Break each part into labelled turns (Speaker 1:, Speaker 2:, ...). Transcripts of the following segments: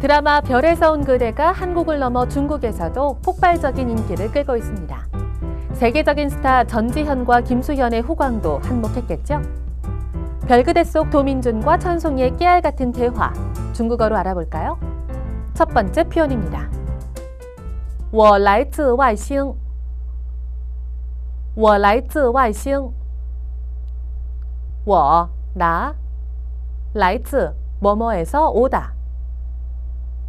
Speaker 1: 드라마 별에서 온 그대가 한국을 넘어 중국에서도 폭발적인 인기를 끌고 있습니다. 세계적인 스타 전지현과 김수현의 후광도 한몫했겠죠? 별그대 속 도민준과 천송이의 깨알 같은 대화, 중국어로 알아볼까요? 첫 번째 표현입니다. 我来自外星.我来自外星.我, 나, 来自, 뭐뭐에서 오다.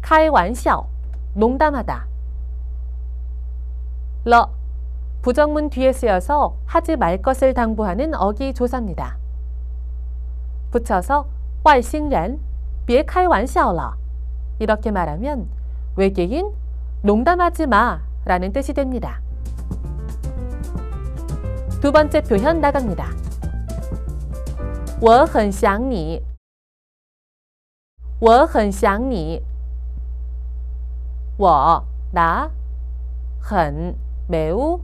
Speaker 1: 开玩笑, 농담하다. 了, 부정문 뒤에 쓰여서 하지 말 것을 당부하는 어기 조사입니다. 붙여서 外星人,别开玩笑了. 이렇게 말하면 외계인 농담하지 마 라는 뜻이 됩니다. 두 번째 표현 나갑니다. 我很想你.我很想你. 我, 나, 很, 매우,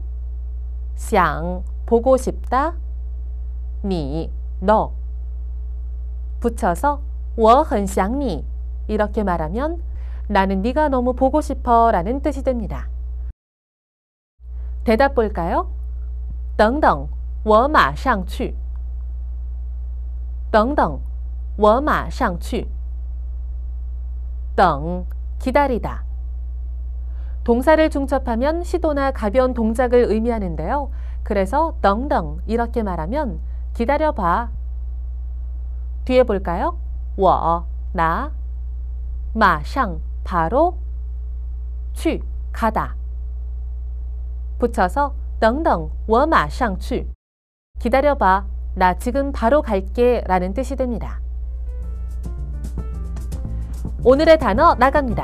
Speaker 1: 想, 보고 싶다, 你, 너. 붙여서 我很想你 이렇게 말하면 나는 네가 너무 보고 싶어 라는 뜻이 됩니다. 대답 볼까요? 等等,我马上去.等等,我马上去.等, 기다리다. 동사를 중첩하면 시도나 가벼운 동작을 의미하는데요. 그래서 等等 이렇게 말하면 기다려봐. 뒤에 볼까요? 我, 나, 马上, 바로, 去, 가다. 붙여서 等等,我马上去. 기다려봐. 나 지금 바로 갈게 라는 뜻이 됩니다. 오늘의 단어 나갑니다.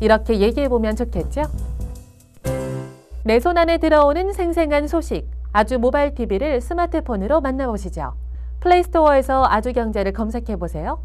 Speaker 1: 이렇게 얘기해보면 좋겠죠? 내 손 안에 들어오는 생생한 소식, 아주 모바일 TV를 스마트폰으로 만나보시죠. 플레이스토어에서 아주경제를 검색해보세요.